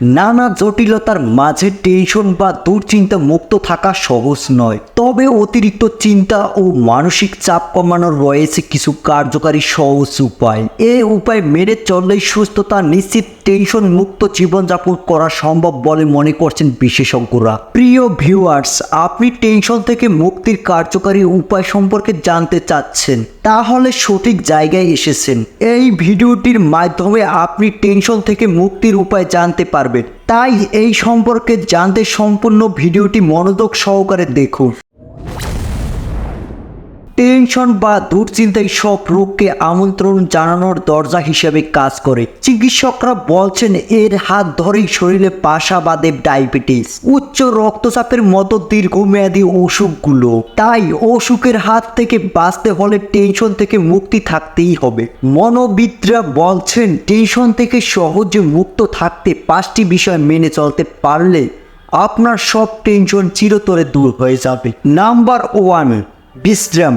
নানা জটিলতার মাঝে টেনশন বা দুশ্চিন্তা মুক্ত থাকা সহজ নয়। তবে অতিরিক্ত চিন্তা ও মানসিক চাপ কমানোর রয়েছে কিছু কার্যকারী সহজ উপায়। এ উপায় মেনে চললেই সুস্থতা নিশ্চিত টেনশন মুক্ত জীবনযাপন করা সম্ভব বলে মনে করছেন বিশেষজ্ঞরা। প্রিয় ভিউয়ার্স আপনি টেনশন থেকে মুক্তির কার্যকারী উপায় সম্পর্কে জানতে চাচ্ছেন, তাহলে সঠিক জায়গায় এসেছেন। এই ভিডিওটির মাধ্যমে আপনি টেনশন থেকে মুক্তির উপায় জানতে পারবেন। তাই এই সম্পর্কে জানতে সম্পূর্ণ ভিডিওটি মনোযোগ সহকারে দেখুন। টেনশন বা দুশ্চিন্তাই সব রোগকে আমন্ত্রণ জানানোর দরজা হিসেবে কাজ করে। চিকিৎসকরা বলছেন, এর হাত ধরেই শরীরে পাশা বাদে ডায়াবেটিস, উচ্চ রক্তচাপের মতো দীর্ঘমেয়াদী অসুখগুলো। তাই অসুখের হাত থেকে বাঁচতে হলে টেনশন থেকে মুক্তি থাকতেই হবে। মনোবিদরা বলছেন, টেনশন থেকে সহজে মুক্ত থাকতে পাঁচটি বিষয় মেনে চলতে পারলে আপনার সব টেনশন চিরতরে দূর হয়ে যাবে। নাম্বার ওয়ান বিশ্রাম।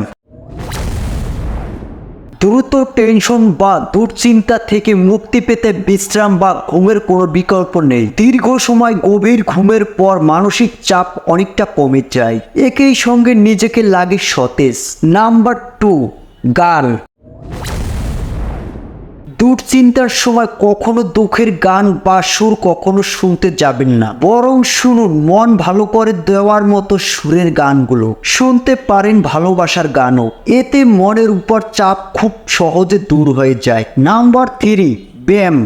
দ্রুত টেনশন বা দুশ্চিন্তা থেকে মুক্তি পেতে বিশ্রাম বা ঘুমের কোনো বিকল্প নেই। দীর্ঘ সময় গভীর ঘুমের পর মানসিক চাপ অনেকটা কমে যায়। একই সঙ্গে নিজেকে লাগে সতেজ। নাম্বার টু গান দুশ্চিন্তার সময় কখনো দুঃখের গান বা সুর কখনো শুনতে যাবেন না। বরং শুনুন, মন ভালো করে দেওয়ার মতো সুরের গানগুলো। শুনতে পারেন ভালোবাসার গানও। এতে মনের উপর চাপ খুব সহজে দূর হয়ে যায়। নাম্বার থ্রি, ব্যায়াম।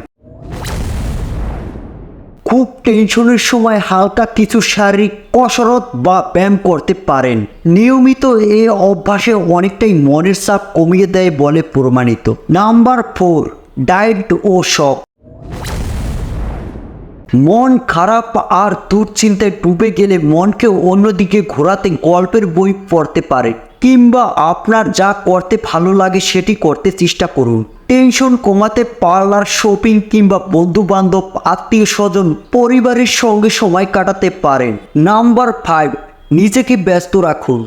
খুব টেনশনের সময় হালকা কিছু শারীরিক কসরত বা ব্যায়াম করতে পারেন। নিয়মিত এই অভ্যাসে অনেকটাই মনের চাপ কমিয়ে দেয় বলে প্রমাণিত। নাম্বার ফোর ডায়েট ও শখ মন খারাপ আর দুশ্চিন্তায় ডুবে গেলে মনকে অন্যদিকে ঘোরাতে গল্পের বই পড়তে পারে, কিংবা আপনার যা করতে ভালো লাগে সেটি করতে চেষ্টা করুন। টেনশন কমাতে পার্লার, শপিং, কিংবা বন্ধু বান্ধব আত্মীয় স্বজন পরিবারের সঙ্গে সময় কাটাতে পারেন। নাম্বার ফাইভ, নিজেকে ব্যস্ত রাখুন।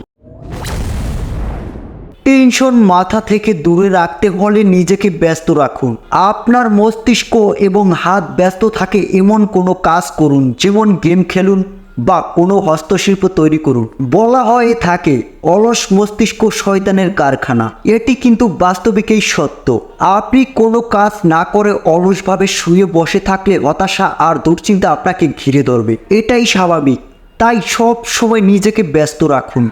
টেনশন মাথা থেকে দূরে রাখতে হলে নিজেকে ব্যস্ত রাখুন। আপনার মস্তিষ্ক এবং হাত ব্যস্ত থাকে এমন কোনো কাজ করুন, যেমন গেম খেলুন বা কোনো হস্তশিল্প তৈরি করুন। বলা হয় থাকে, অলস মস্তিষ্ক শয়তানের কারখানা। এটি কিন্তু বাস্তবিকই সত্য। আপনি কোনো কাজ না করে অলসভাবে শুয়ে বসে থাকলে হতাশা আর দুশ্চিন্তা আপনাকে ঘিরে ধরবে। এটাই স্বাভাবিক। তাই সব সময় নিজেকে ব্যস্ত রাখুন।